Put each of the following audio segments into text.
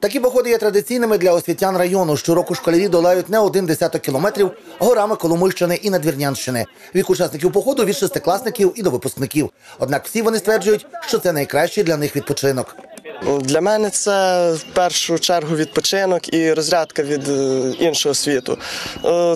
Такі походи є традиційними для освітян району. Щороку школярі долають не один десяток кілометрів горами Коломийщини і Надвірнянщини. Вік учасників походу від шестикласників і до випускників. Однак всі вони стверджують, що це найкращий для них відпочинок. Для мене це в першу чергу відпочинок і розрядка від е, іншого світу.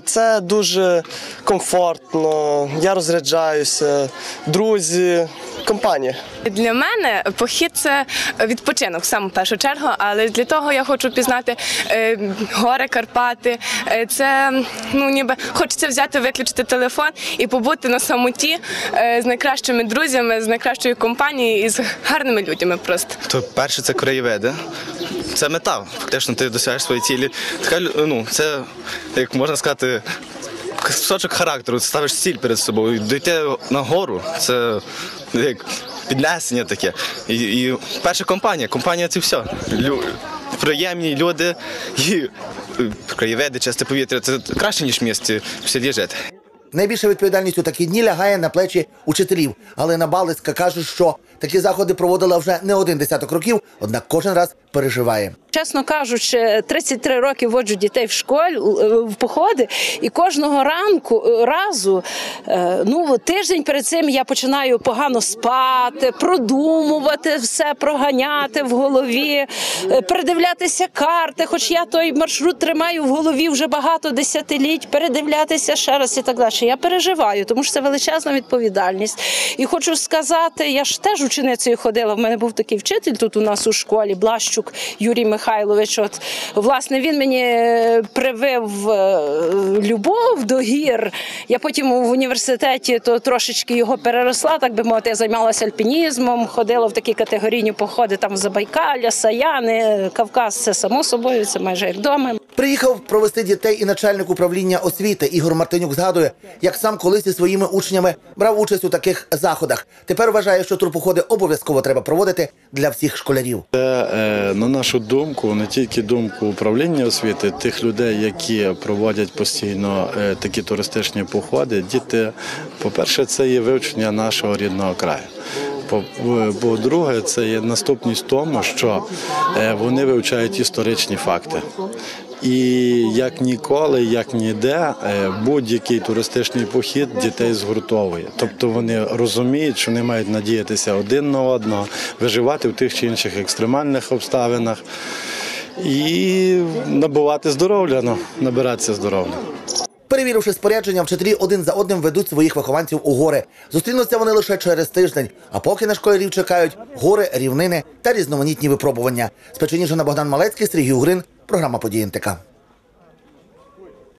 Це дуже комфортно, я розряджаюся, друзі, компанія. Для мене похід це відпочинок в саму першу чергу, але для того я хочу пізнати е, гори Карпати. Е, це ну ніби хочеться взяти, виключити телефон і побути на самоті е, з найкращими друзями, з найкращою компанією і з гарними людьми. Просто То перше це краєвиди. Це мета. Фактично, ти досягаєш свої цілі. Така ну, це, як можна сказати, кусочок характеру. Ставиш ціль перед собою. Дойти на гору це як піднесення таке. І, і перша компанія. Компанія це все. Лю, приємні люди і е, краєвиди, чисте повітря. Це краще, ніж в місті в селі жити. Найбільша відповідальність у такі дні лягає на плечі учителів. Галина Балицька каже, що такі заходи проводила вже не один десяток років, однак кожен раз переживає. Чесно кажучи, 33 роки воджу дітей в школі в походи, і кожного ранку е, разу, е, ну тиждень перед цим я починаю погано спати, продумувати все, проганяти в голові, е, передивлятися карти. Хоч я той маршрут тримаю в голові вже багато десятиліть, передивлятися ще раз і так далі. Я переживаю, тому що це величезна відповідальність. І хочу сказати, я ж теж ученицею ходила. В мене був такий вчитель тут у нас у школі, Блащук Юрій Михайлович. От власне він мені е, привив е, любов до гір. Я потім в університеті то трошечки його переросла, так би мовити, я займалася альпінізмом, ходила в такі категорійні походи там в Забайкалля, Саяни, Кавказ. Це само собою, це майже як вдома. Приїхав провести дітей і начальник управління освіти Ігор Мартинюк згадує, як сам колись зі своїми учнями брав участь у таких заходах. Тепер вважає, що турпоходи обов'язково треба проводити для всіх школярів. Це, е, на нашу думку, не тільки думку управління освіти, тих людей, які проводять постійно е, такі туристичні походи, діти, по-перше, це є вивчення нашого рідного краю. По-друге, це є наступність в тому, що е, вони вивчають історичні факти. І як ніколи, як ніде, е, будь-який туристичний похід дітей згуртовує. Тобто вони розуміють, що вони мають надіятися один на одного, виживати в тих чи інших екстремальних обставинах і набувати здоров'я, ну, набиратися здоров'я. Перевіривши спорядження, вчителі один за одним ведуть своїх вихованців у гори. Зустрінуться вони лише через тиждень. А поки на школярів чекають гори, рівнини та різноманітні випробування. Спеченіжина Печеніжина Богдан Малецький, Сергій Угрин, програма «Події НТК».